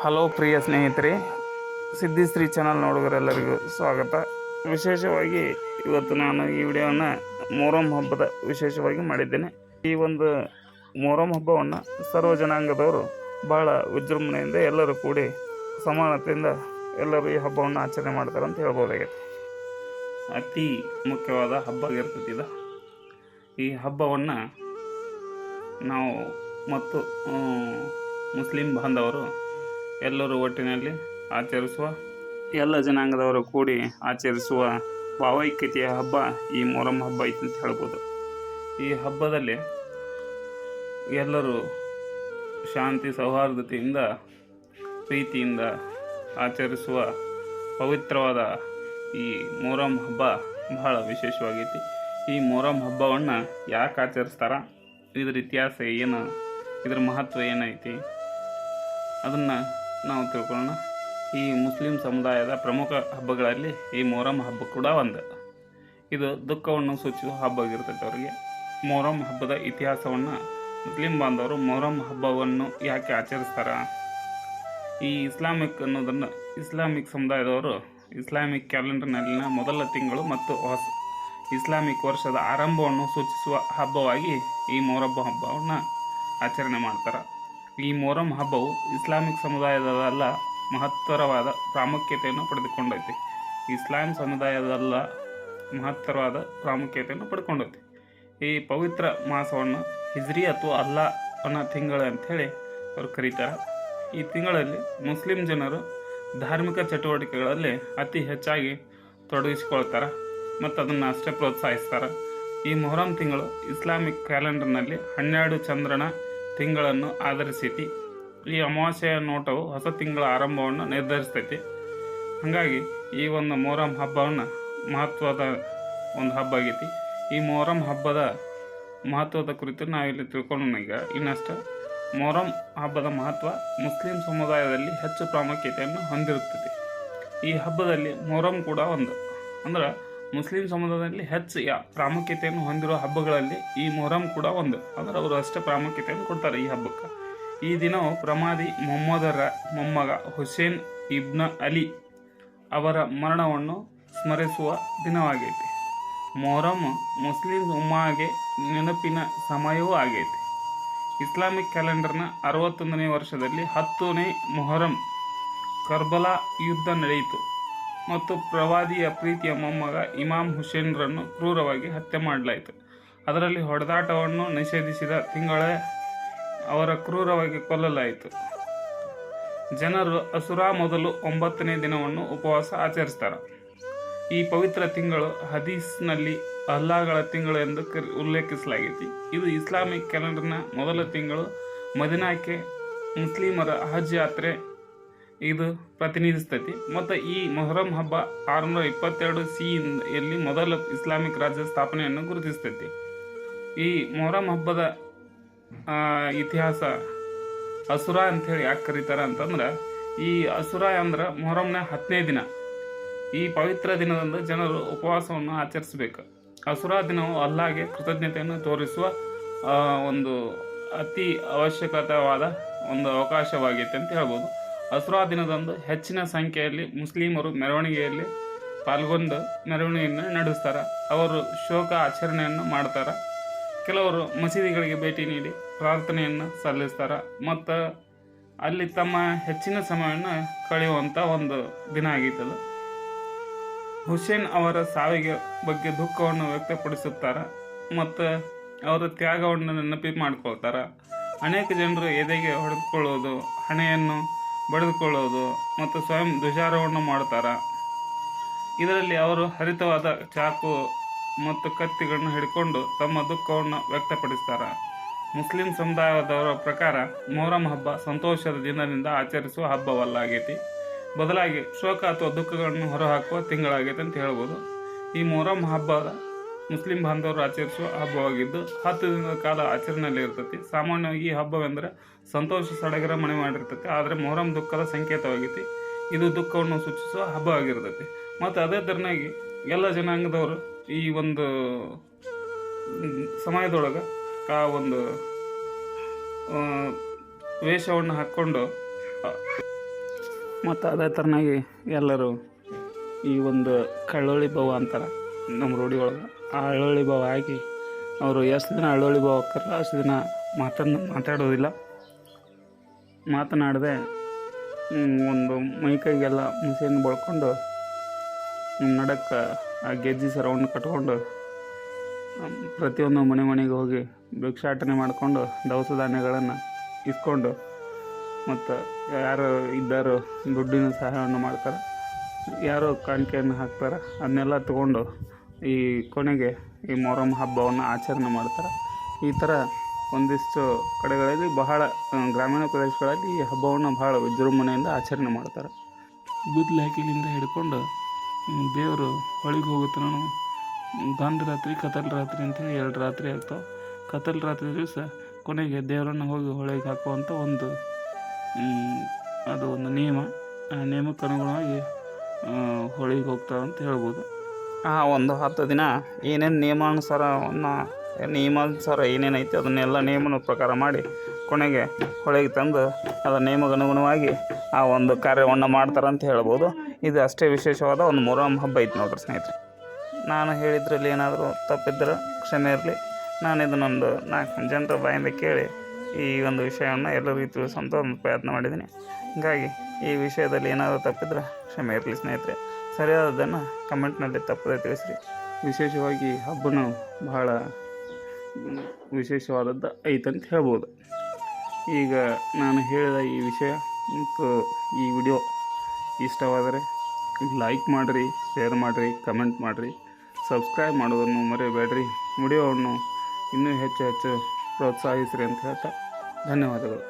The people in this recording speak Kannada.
ಹಲೋ ಪ್ರಿಯ ಸ್ನೇಹಿತರೆ ಸಿದ್ಧಿಶ್ರೀ ಚಾನಲ್ ನೋಡುಗರೆಲ್ಲರಿಗೂ ಸ್ವಾಗತ. ವಿಶೇಷವಾಗಿ ಇವತ್ತು ನಾನು ಈ ವಿಡಿಯೋವನ್ನು ಮೊಹರಂ ಹಬ್ಬದ ವಿಶೇಷವಾಗಿ ಮಾಡಿದ್ದೇನೆ. ಈ ಒಂದು ಮೊಹರಂ ಹಬ್ಬವನ್ನು ಸರ್ವ ಜನಾಂಗದವರು ಭಾಳ ವಿಜೃಂಭಣೆಯಿಂದ ಎಲ್ಲರೂ ಕೂಡಿ ಸಮಾನತೆಯಿಂದ ಎಲ್ಲರೂ ಈ ಹಬ್ಬವನ್ನು ಆಚರಣೆ ಮಾಡ್ತಾರೆ ಅಂತ ಹೇಳ್ಬೋದಾಗಿದೆ ಅತಿ ಮುಖ್ಯವಾದ ಹಬ್ಬ ಇದು. ಈ ಹಬ್ಬವನ್ನು ನಾವು ಮತ್ತು ಮುಸ್ಲಿಂ ಬಾಂಧವರು ಎಲ್ಲರೂ ಒಟ್ಟಿನಲ್ಲಿ ಆಚರಿಸುವ ಎಲ್ಲ ಜನಾಂಗದವರು ಕೂಡಿ ಆಚರಿಸುವ ಭಾವೈಕ್ಯತೆಯ ಹಬ್ಬ ಈ ಮೊಹರಂ ಹಬ್ಬ ಐತೆ ಅಂತ ಹೇಳ್ಬೋದು. ಈ ಹಬ್ಬದಲ್ಲಿ ಎಲ್ಲರೂ ಶಾಂತಿ ಸೌಹಾರ್ದತೆಯಿಂದ ಪ್ರೀತಿಯಿಂದ ಆಚರಿಸುವ ಪವಿತ್ರವಾದ ಈ ಮೊಹರಂ ಹಬ್ಬ ಬಹಳ ವಿಶೇಷವಾಗೈತಿ. ಈ ಮೊಹರಂ ಹಬ್ಬವನ್ನು ಯಾಕೆ ಆಚರಿಸ್ತಾರ? ಇದರ ಇತಿಹಾಸ ಏನು? ಇದ್ರ ಮಹತ್ವ ಏನೈತಿ? ಅದನ್ನು ನಾವು ತಿಳ್ಕೊಳ್ಳೋಣ. ಈ ಮುಸ್ಲಿಂ ಸಮುದಾಯದ ಪ್ರಮುಖ ಹಬ್ಬಗಳಲ್ಲಿ ಈ ಮೊಹರಂ ಹಬ್ಬ ಕೂಡ ಒಂದು. ಇದು ದುಃಖವನ್ನು ಸೂಚಿಸುವ ಹಬ್ಬ ಆಗಿರ್ತೈತೆ ಅವರಿಗೆ ಮೊಹರಂ ಹಬ್ಬದ ಇತಿಹಾಸವನ್ನು ಮುಸ್ಲಿಂ ಬಾಂಧವರು ಮೊಹರಂ ಹಬ್ಬವನ್ನು ಯಾಕೆ ಆಚರಿಸ್ತಾರ? ಈ ಇಸ್ಲಾಮಿಕ್ ಅನ್ನೋದನ್ನು, ಇಸ್ಲಾಮಿಕ್ ಸಮುದಾಯದವರು ಇಸ್ಲಾಮಿಕ್ ಕ್ಯಾಲೆಂಡರ್ನಲ್ಲಿನ ಮೊದಲ ತಿಂಗಳು ಮತ್ತು ಹೊಸ ಇಸ್ಲಾಮಿಕ್ ವರ್ಷದ ಆರಂಭವನ್ನು ಸೂಚಿಸುವ ಹಬ್ಬವಾಗಿ ಈ ಮೊಹರಬ್ಬ ಹಬ್ಬವನ್ನು ಆಚರಣೆ ಮಾಡ್ತಾರೆ. ಈ ಮೊಹರಂ ಹಬ್ಬವು ಇಸ್ಲಾಮಿಕ್ ಸಮುದಾಯದಲ್ಲ ಮಹತ್ತರವಾದ ಪ್ರಾಮುಖ್ಯತೆಯನ್ನು ಪಡೆದುಕೊಂಡೈತೆ. ಇಸ್ಲಾಂ ಸಮುದಾಯದಲ್ಲ ಮಹತ್ತರವಾದ ಪ್ರಾಮುಖ್ಯತೆಯನ್ನು ಪಡ್ಕೊಂಡೈತೆ ಈ ಪವಿತ್ರ ಮಾಸವನ್ನು ಹಿಜ್ರಿ ಅಥವಾ ಅಲ್ಲಾ ಅನ್ನೋ ತಿಂಗಳು ಅಂಥೇಳಿ ಅವರು ಕರೀತಾರೆ. ಈ ತಿಂಗಳಲ್ಲಿ ಮುಸ್ಲಿಂ ಜನರು ಧಾರ್ಮಿಕ ಚಟುವಟಿಕೆಗಳಲ್ಲಿ ಅತಿ ಹೆಚ್ಚಾಗಿ ತೊಡಗಿಸಿಕೊಳ್ತಾರೆ ಮತ್ತು ಅದನ್ನು ಅಷ್ಟೇ ಪ್ರೋತ್ಸಾಹಿಸ್ತಾರೆ. ಈ ಮೊಹರಂ ತಿಂಗಳು ಇಸ್ಲಾಮಿಕ್ ಕ್ಯಾಲೆಂಡರ್ನಲ್ಲಿ ಹನ್ನೆರಡು ಚಂದ್ರನ ತಿಂಗಳನ್ನು ಆಧರಿಸೈತಿ. ಈ ಅಮಾವಾಸ್ಯೆಯ ನೋಟವು ಹೊಸ ತಿಂಗಳ ಆರಂಭವನ್ನು ನಿರ್ಧರಿಸ್ತೈತಿ. ಹಾಗಾಗಿ ಈ ಒಂದು ಮೊಹರಂ ಹಬ್ಬವನ್ನು ಮಹತ್ವದ ಒಂದು ಹಬ್ಬ ಆಗೈತಿ. ಈ ಮೊಹರಂ ಹಬ್ಬದ ಮಹತ್ವದ ಕುರಿತು ನಾವಿಲ್ಲಿ ತಿಳ್ಕೊಳ್ಳೋಣ ಈಗ. ಇನ್ನಷ್ಟು, ಮೊಹರಂ ಹಬ್ಬದ ಮಹತ್ವ ಮುಸ್ಲಿಂ ಸಮುದಾಯದಲ್ಲಿ ಹೆಚ್ಚು ಪ್ರಾಮುಖ್ಯತೆಯನ್ನು ಹೊಂದಿರುತ್ತದೆ. ಈ ಹಬ್ಬದಲ್ಲಿ ಮೊಹರಂ ಕೂಡ ಒಂದು. ಅಂದ್ರೆ ಮುಸ್ಲಿಂ ಸಮುದಾಯದಲ್ಲಿ ಹೆಚ್ಚು ಪ್ರಾಮುಖ್ಯತೆಯನ್ನು ಹೊಂದಿರುವ ಹಬ್ಬಗಳಲ್ಲಿ ಈ ಮೊಹರಂ ಕೂಡ ಒಂದು. ಅಂದರೆ ಅವರು ಅಷ್ಟೇ ಪ್ರಾಮುಖ್ಯತೆಯನ್ನು ಕೊಡ್ತಾರೆ ಈ ಹಬ್ಬಕ್ಕೆ. ಈ ದಿನವು ಪ್ರಮಾದಿ ಮೊಹಮ್ಮದರ ಮೊಮ್ಮಗ ಹುಸೇನ್ ಇಬ್ನ ಅಲಿ ಅವರ ಮರಣವನ್ನು ಸ್ಮರಿಸುವ ದಿನವಾಗೈತಿ. ಮೊಹರಂ ಮುಸ್ಲಿಂ ಉಮ್ಮಾಗೆ ನೆನಪಿನ ಸಮಯವೂ ಆಗೈತಿ. ಇಸ್ಲಾಮಿಕ್ ಕ್ಯಾಲೆಂಡರ್ನ ಅರವತ್ತೊಂದನೇ ವರ್ಷದಲ್ಲಿ ಹತ್ತನೇ ಮೊಹರಂ ಕರ್ಬಲಾ ಯುದ್ಧ ನಡೆಯಿತು. ಮತ್ತು ಪ್ರವಾದಿಯ ಪ್ರೀತಿಯ ಮೊಮ್ಮಗ ಇಮಾಮ್ ಹುಸೇನ್ರನ್ನು ಕ್ರೂರವಾಗಿ ಹತ್ಯೆ ಮಾಡಲಾಯಿತು. ಅದರಲ್ಲಿ ಹೊಡೆದಾಟವನ್ನು ನಿಷೇಧಿಸಿದ ತಿಂಗಳೇ ಅವರ ಕ್ರೂರವಾಗಿ ಕೊಲ್ಲಲಾಯಿತು. ಜನರು ಅಸುರಾ ಮೊದಲು ಒಂಬತ್ತನೇ ದಿನವನ್ನು ಉಪವಾಸ ಆಚರಿಸ್ತಾರೆ. ಈ ಪವಿತ್ರ ತಿಂಗಳು ಹದೀಸ್ನಲ್ಲಿ ಅಲ್ಲಾಗಳ ತಿಂಗಳು ಎಂದು ಉಲ್ಲೇಖಿಸಲಾಗಿದೆ ಇದು ಇಸ್ಲಾಮಿಕ್ ಕ್ಯಾಲೆಂಡರ್ನ ಮೊದಲ ತಿಂಗಳು ಮದಿನಾಕ್ಕೆ ಮುಸ್ಲಿಮರ ಹಜ್ ಯಾತ್ರೆ ಇದು ಪ್ರತಿನಿಧಿಸ್ತೈತಿ. ಮತ್ತು ಈ ಮೊಹರಂ ಹಬ್ಬ ಆರುನೂರ ಇಪ್ಪತ್ತೆರಡು ಸಿ ಯಲ್ಲಿ ಮೊದಲ ಇಸ್ಲಾಮಿಕ್ ರಾಜ್ಯ ಸ್ಥಾಪನೆಯನ್ನು ಗುರುತಿಸ್ತೈತಿ. ಈ ಮೊಹರಂ ಹಬ್ಬದ ಇತಿಹಾಸ ಅಸುರ ಅಂಥೇಳಿ ಯಾಕೆ ಕರೀತಾರೆ ಅಂತಂದ್ರೆ, ಈ ಅಸುರ ಅಂದ್ರೆ ಮೊಹರಂನ ಹತ್ತನೇ ದಿನ. ಈ ಪವಿತ್ರ ದಿನದಂದು ಜನರು ಉಪವಾಸವನ್ನು ಆಚರಿಸಬೇಕು. ಅಸುರ ದಿನವು ಅಲ್ಲಾಗೆ ಕೃತಜ್ಞತೆಯನ್ನು ತೋರಿಸುವ ಒಂದು ಅತಿ ಅವಶ್ಯಕತವಾದ ಒಂದು ಅವಕಾಶವಾಗೈತೆ ಅಂತ ಹೇಳ್ಬೋದು. ಅಸುರಾ ದಿನದಂದು ಹೆಚ್ಚಿನ ಸಂಖ್ಯೆಯಲ್ಲಿ ಮುಸ್ಲಿಮರು ಮೆರವಣಿಗೆಯಲ್ಲಿ ಪಾಲ್ಗೊಂಡು ಮೆರವಣಿಗೆಯನ್ನು ನಡೆಸ್ತಾರೆ. ಅವರು ಶೋಕ ಆಚರಣೆಯನ್ನು ಮಾಡ್ತಾರೆ. ಕೆಲವರು ಮಸೀದಿಗಳಿಗೆ ಭೇಟಿ ನೀಡಿ ಪ್ರಾರ್ಥನೆಯನ್ನು ಸಲ್ಲಿಸ್ತಾರೆ. ಮತ್ತು ಅಲ್ಲಿ ತಮ್ಮ ಹೆಚ್ಚಿನ ಸಮಯವನ್ನು ಕಳೆಯುವಂಥ ಒಂದು ದಿನ ಆಗಿತ್ತದು ಹುಸೇನ್ ಅವರ ಸಾವಿಗೆ ಬಗ್ಗೆ ದುಃಖವನ್ನು ವ್ಯಕ್ತಪಡಿಸುತ್ತಾರೆ. ಮತ್ತು ಅವರ ತ್ಯಾಗವನ್ನು ನೆನಪಿ ಮಾಡ್ಕೊಳ್ತಾರೆ. ಅನೇಕ ಜನರು ಎದೆಗೆ ಹೊಡೆದುಕೊಳ್ಳೋದು ಹಣೆಯನ್ನು ಬಡಿದುಕೊಳ್ಳೋದು ಮತ್ತು ಸ್ವಯಂ ಧ್ವಜಾರೋಹಣ ಮಾಡ್ತಾರೆ. ಇದರಲ್ಲಿ ಅವರು ಹರಿತವಾದ ಚಾಕು ಮತ್ತು ಕತ್ತಿಗಳನ್ನು ಹಿಡ್ಕೊಂಡು ತಮ್ಮ ದುಃಖವನ್ನು ವ್ಯಕ್ತಪಡಿಸ್ತಾರೆ. ಮುಸ್ಲಿಂ ಸಮುದಾಯದವರ ಪ್ರಕಾರ ಮೊಹರಂ ಹಬ್ಬ ಸಂತೋಷದ ದಿನದಿಂದ ಆಚರಿಸುವ ಹಬ್ಬವಲ್ಲಾಗೈತಿ. ಬದಲಾಗಿ ಶೋಕ ಅಥವಾ ದುಃಖಗಳನ್ನು ಹೊರಹಾಕುವ ತಿಂಗಳಾಗೈತೆ ಅಂತ ಹೇಳ್ಬೋದು. ಈ ಮೊಹರಂ ಹಬ್ಬದ ಮುಸ್ಲಿಂ ಬಾಂಧವರು ಆಚರಿಸುವ ಹಬ್ಬವಾಗಿದ್ದು, ಹತ್ತು ದಿನದ ಕಾಲ ಆಚರಣೆಯಲ್ಲಿ ಇರ್ತೈತಿ. ಸಾಮಾನ್ಯವಾಗಿ ಈ ಹಬ್ಬವೆಂದರೆ ಸಂತೋಷ ಸಡಗರ ಮನೆ ಮಾಡಿರ್ತೈತಿ. ಆದರೆ ಮೊಹರಂ ದುಃಖದ ಸಂಕೇತವಾಗೈತಿ. ಇದು ದುಃಖವನ್ನು ಸೂಚಿಸುವ ಹಬ್ಬ ಆಗಿರ್ತೈತಿ ಮತ್ತು ಅದೇ ಥರನಾಗಿ ಎಲ್ಲ ಜನಾಂಗದವರು ಈ ಒಂದು ಸಮಯದೊಳಗೆ ಆ ಒಂದು ವೇಷವನ್ನು ಹಾಕ್ಕೊಂಡು, ಮತ್ತು ಅದೇ ಥರನಾಗಿ ಎಲ್ಲರೂ ಈ ಒಂದು ಕಳ್ಳೊಳಿ ಭವ ಅಂತಾರೆ. ನಮ್ಮ ರೂಢಿ ಒಳಗೆ. ಆ ಅಳ್ಳೊಳ್ಳಿ ಬಾವ ಹಾಕಿ ಅವರು ಎಷ್ಟು ದಿನ ಅಳ್ಳೊಳ್ಳಿ ಬಾವು ಹಾಕ್ತಾರಲ್ಲ ಅಷ್ಟು ದಿನ ಮಾತನ್ನು ಮಾತಾಡೋದಿಲ್ಲ. ಮಾತನಾಡದೆ ಒಂದು ಮೈಕೈಗೆಲ್ಲ ಮುಸೆಯನ್ನು ಬಳ್ಕೊಂಡು ನಡಕ್ಕೆ ಆ ಗೆಜ್ಜಿ ಸರವನ್ನು ಕಟ್ಕೊಂಡು ಪ್ರತಿಯೊಂದು ಮನೆ ಮನೆಗೆ ಹೋಗಿ ಭಿಕ್ಷಾಟನೆ ಮಾಡಿಕೊಂಡು, ದವಸ ಧಾನ್ಯಗಳನ್ನು ಇಸ್ಕೊಂಡು, ಮತ್ತು ಯಾರು ಇದ್ದಾರೋ ದುಡ್ಡಿನ ಸಹಾಯವನ್ನು ಮಾಡ್ತಾರೆ. ಯಾರು ಕಾಣಿಕೆಯನ್ನು ಹಾಕ್ತಾರೆ, ಅದನ್ನೆಲ್ಲ ತಗೊಂಡು ಈ ಕೊನೆಗೆ ಈ ಮೊಹರಂ ಹಬ್ಬವನ್ನು ಆಚರಣೆ ಮಾಡ್ತಾರೆ. ಈ ಥರ ಒಂದಿಷ್ಟು ಕಡೆಗಳಲ್ಲಿ ಬಹಳ ಗ್ರಾಮೀಣ ಪ್ರದೇಶಗಳಲ್ಲಿ ಈ ಹಬ್ಬವನ್ನು ಬಹಳ ವಿಜೃಂಭಣೆಯಿಂದ ಆಚರಣೆ ಮಾಡ್ತಾರೆ. ಗುದ್ಲು ಹಾಕಿಲಿಂದ ಹಿಡ್ಕೊಂಡು ದೇವರು ಹೊಳಿಗೆ ಹೋಗುತ್ತೆ ಗಂಧ ರಾತ್ರಿ ಕತಲ್ ರಾತ್ರಿ ಅಂತೇಳಿ ಎರಡು ರಾತ್ರಿ ಆಗ್ತಾವೆ. ಕತಲ್ ರಾತ್ರಿ ದಿವಸ ಕೊನೆಗೆ ದೇವರನ್ನು ಹೋಗಿ ಹೊಳೆಗೆ ಹಾಕುವಂಥ ಒಂದು ಅದು ಒಂದು ನಿಯಮ. ಆ ನಿಯಮಕ್ಕೆ ಅನುಗುಣವಾಗಿ ಹೊಳಿಗೆ ಹೋಗ್ತಾವಂತ ಹೇಳ್ಬೋದು. ಆ ಒಂದು ಹತ್ತು ದಿನ ಏನೇನು ನಿಯಮಾನುಸಾರವನ್ನು, ನಿಯಮಾನುಸಾರ ಏನೇನೈತೆ ಅದನ್ನೆಲ್ಲ ನಿಯಮನ ಪ್ರಕಾರ ಮಾಡಿ ಕೊನೆಗೆ ಹೊಳೆಗೆ ತಂದು ಅದರ ನಿಯಮಗನುಗುಣವಾಗಿ ಆ ಒಂದು ಕಾರ್ಯವನ್ನು ಮಾಡ್ತಾರೆ ಅಂತ ಹೇಳ್ಬೋದು. ಇದು ಅಷ್ಟೇ ವಿಶೇಷವಾದ ಒಂದು ಮೊರಮ್ ಹಬ್ಬ ಐತೆ ನೋಡ್ರಿ ಸ್ನೇಹಿತರೆ. ನಾನು ಹೇಳಿದ್ರಲ್ಲಿ ಏನಾದರೂ ತಪ್ಪಿದ್ರೆ ಕ್ಷಮೆ ಇರಲಿ. ನಾನು ಇದನ್ನೊಂದು ನಾಲ್ಕು ಜನರ ಬಾಯಿಂದ ಕೇಳಿ ಈ ಒಂದು ವಿಷಯವನ್ನು ಎಲ್ಲರಿಗೂ ತಿಳಿಸುವಂಥ ಒಂದು ಪ್ರಯತ್ನ ಮಾಡಿದ್ದೀನಿ. ಹೀಗಾಗಿ ಈ ವಿಷಯದಲ್ಲಿ ಏನಾದರೂ ತಪ್ಪಿದ್ರೆ ಕ್ಷಮೆ ಇರಲಿ ಸ್ನೇಹಿತರೆ. ಸರಿಯಾದದನ್ನು ಕಮೆಂಟ್ನಲ್ಲಿ ತಪ್ಪದೇ ತಿಳಿಸ್ರಿ. ವಿಶೇಷವಾಗಿ ಹಬ್ಬನು ಬಹಳ ವಿಶೇಷವಾದದ್ದು ಐತಂತ ಹೇಳ್ಬೋದು. ಈಗ ನಾನು ಹೇಳಿದ ಈ ವಿಷಯ ಮತ್ತು ಈ ವಿಡಿಯೋ ಇಷ್ಟವಾದರೆ ಲೈಕ್ ಮಾಡಿರಿ, ಶೇರ್ ಮಾಡಿರಿ, ಕಮೆಂಟ್ ಮಾಡಿರಿ. ಸಬ್ಸ್ಕ್ರೈಬ್ ಮಾಡೋದನ್ನು ಮರೆಯಬೇಡ್ರಿ ವಿಡಿಯೋವನ್ನು ಇನ್ನೂ ಹೆಚ್ಚು ಹೆಚ್ಚು ಪ್ರೋತ್ಸಾಹಿಸ್ರಿ ಅಂತ ಹೇಳ್ತಾ ಧನ್ಯವಾದಗಳು.